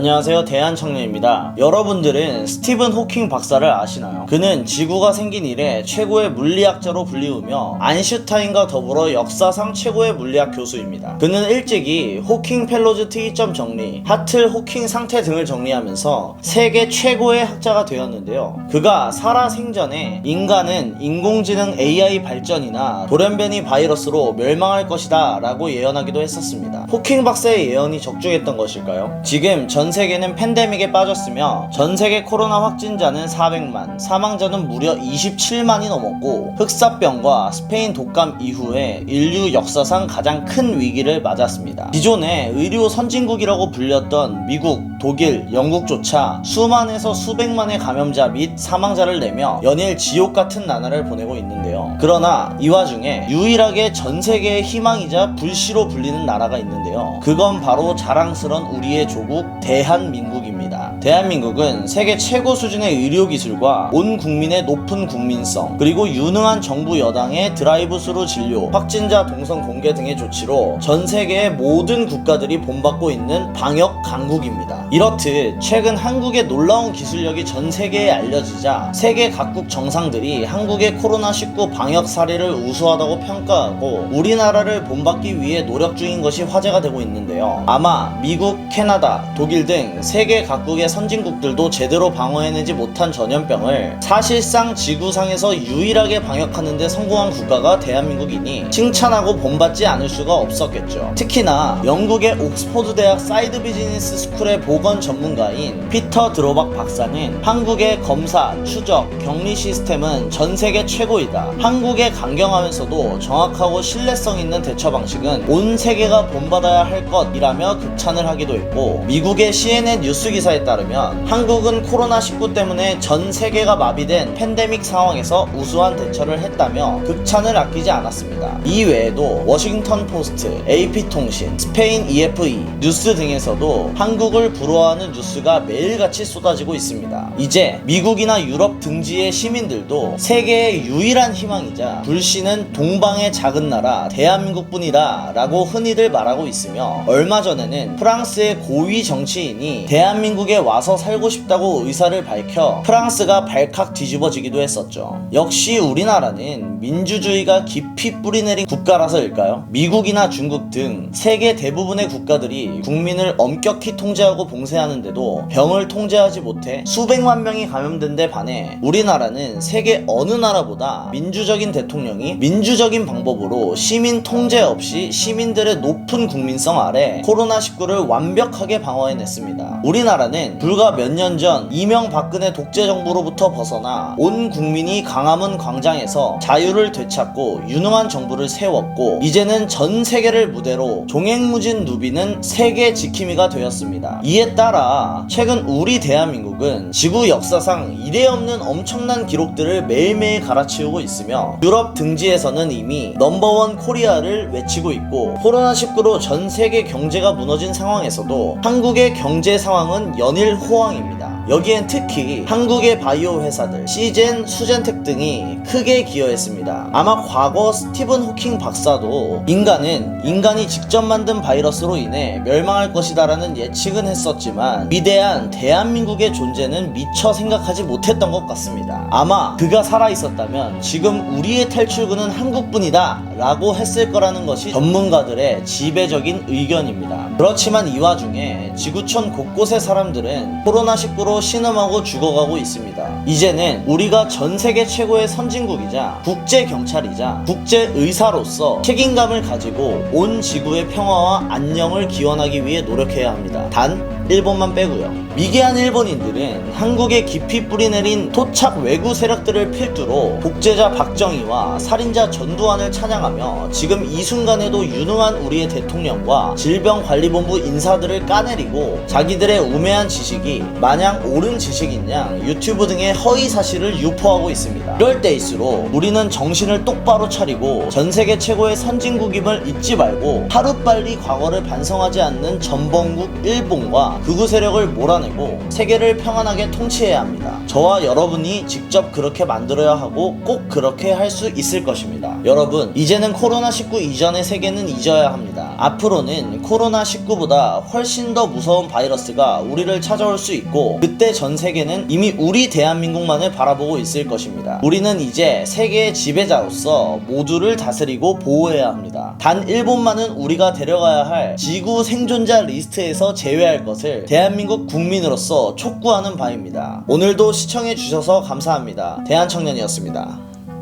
안녕하세요 대한청년입니다 여러분들은 스티븐 호킹 박사를 아시나요? 그는 지구가 생긴 이래 최고의 물리학자로 불리우며 아인슈타인과 더불어 역사상 최고의 물리학 교수입니다 그는 일찍이 호킹 펠로즈 특이점 정리, 하틀 호킹 상태 등을 정리하면서 세계 최고의 학자가 되었는데요 그가 살아 생전에 인간은 인공지능 AI 발전이나 돌연변이 바이러스로 멸망할 것이다 라고 예언하기도 했었습니다 호킹 박사의 예언이 적중했던 것일까요? 지금 전 세계는 팬데믹에 빠졌으며 전 세계 코로나 확진자는 400만, 사망자는 무려 27만이 넘었고 흑사병과 스페인 독감 이후에 인류 역사상 가장 큰 위기를 맞았습니다. 기존에 의료 선진국이라고 불렸던 미국, 독일, 영국조차 수만에서 수백만의 감염자 및 사망자를 내며 연일 지옥 같은 나날을 보내고 있는데요. 그러나 이 와중에 유일하게 전 세계의 희망이자 불시로 불리는 나라가 있는데요. 그건 바로 자랑스런 우리의 조국 대한민국입니다. 대한민국은 세계 최고 수준의 의료 기술과 온 국민의 높은 국민성 그리고 유능한 정부 여당의 드라이브스루 진료, 확진자 동선 공개 등의 조치로 전 세계의 모든 국가들이 본받고 있는 방역 강국입니다. 이렇듯 최근 한국의 놀라운 기술력이 전 세계에 알려지자 세계 각국 정상들이 한국의 코로나19 방역 사례를 우수하다고 평가하고 우리나라를 본받기 위해 노력 중인 것이 화제가 되고 있는데요. 아마 미국, 캐나다, 독일 등 세계 각국의 선진국들도 제대로 방어해내지 못한 전염병을 사실상 지구상에서 유일하게 방역하는데 성공한 국가가 대한민국이니 칭찬하고 본받지 않을 수가 없었겠죠. 특히나 영국의 옥스포드 대학 사이드 비즈니스 스쿨의 보건 전문가인 피터 드로박 박사는 한국의 검사, 추적, 격리 시스템은 전 세계 최고이다. 한국의 강경하면서도 정확하고 신뢰성 있는 대처 방식은 온 세계가 본받아야 할 것이라며 극찬을 하기도 했고 미국의 CNN 뉴스 기사에 따 르면 한국은 코로나19 때문에 전 세계가 마비된 팬데믹 상황에서 우수한 대처를 했다며 극찬을 아끼지 않았습니다. 이 외에도 워싱턴 포스트, AP통신, 스페인 EFE, 뉴스 등에서도 한국을 부러워하는 뉴스가 매일같이 쏟아지고 있습니다. 이제 미국이나 유럽 등지의 시민들도 세계의 유일한 희망이자 불씨는 동방의 작은 나라 대한민국뿐이다 라고 흔히들 말하고 있으며 얼마 전에는 프랑스의 고위 정치인이 대한민국에 와서 살고 싶다고 의사를 밝혀 프랑스가 발칵 뒤집어지기도 했었죠. 역시 우리나라는 민주주의가 깊이 뿌리내린 국가라서일까요? 미국이나 중국 등 세계 대부분의 국가들이 국민을 엄격히 통제하고 봉쇄하는데도 병을 통제하지 못해 수백만 명이 감염된 데 반해 우리나라는 세계 어느 나라보다 민주적인 대통령이 민주적인 방법으로 시민 통제 없이 시민들의 높은 국민성 아래 코로나19를 완벽하게 방어해냈습니다. 우리나라는 불과 몇 년 전 이명박근혜 독재 정부로부터 벗어나 온 국민이 강화문 광장에서 자유를 되찾고 유능한 정부를 세웠고 이제는 전 세계를 무대로 종횡무진 누비는 세계 지킴이가 되었습니다. 이에 따라 최근 우리 대한민국은 지구 역사상 이례 없는 엄청난 기록들을 매일매일 갈아치우고 있으며 유럽 등지에서는 이미 넘버원 코리아를 외치고 있고 코로나19로 전 세계 경제가 무너진 상황에서도 한국의 경제 상황은 연일 호황입니다. 여기엔 특히 한국의 바이오 회사들 시젠, 수젠텍 등이 크게 기여했습니다. 아마 과거 스티븐 호킹 박사도 인간은 인간이 직접 만든 바이러스로 인해 멸망할 것이다라는 예측은 했었지만 위대한 대한민국의 존재는 미처 생각하지 못했던 것 같습니다. 아마 그가 살아 있었다면 지금 우리의 탈출구는 한국뿐이다 라고 했을 거라는 것이 전문가들의 지배적인 의견입니다. 그렇지만 이 와중에 지구촌 곳곳의 사람들은 코로나19로 신음하고 죽어가고 있습니다. 이제는 우리가 전 세계 최고의 선진국이자 국제 경찰이자 국제 의사로서 책임감을 가지고 온 지구의 평화와 안녕을 기원하기 위해 노력해야 합니다. 단 일본만 빼고요. 미개한 일본인들은 한국에 깊이 뿌리내린 토착 외구 세력들을 필두로 독재자 박정희와 살인자 전두환을 찬양하며 지금 이 순간에도 유능한 우리의 대통령과 질병관리본부 인사들을 까내리고 자기들의 우매한 지식이 마냥 옳은 지식인 양 유튜브 등의 허위 사실을 유포하고 있습니다. 이럴 때일수록 우리는 정신을 똑바로 차리고 전 세계 최고의 선진국임을 잊지 말고 하루빨리 과거를 반성하지 않는 전범국 일본과 극우 세력을 몰아내고 세계를 평안하게 통치해야 합니다. 저와 여러분이 직접 그렇게 만들어야 하고 꼭 그렇게 할 수 있을 것입니다. 여러분, 이제는 코로나19 이전의 세계는 잊어야 합니다. 앞으로는 코로나19보다 훨씬 더 무서운 바이러스가 우리를 찾아올 수 있고 그때 전 세계는 이미 우리 대한민국만을 바라보고 있을 것입니다. 우리는 이제 세계의 지배자로서 모두를 다스리고 보호해야 합니다. 단 일본만은 우리가 데려가야 할 지구 생존자 리스트에서 제외할 것을 대한민국 국민으로서 촉구하는 바입니다. 오늘도 시청해 주셔서 감사합니다. 대한청년이었습니다.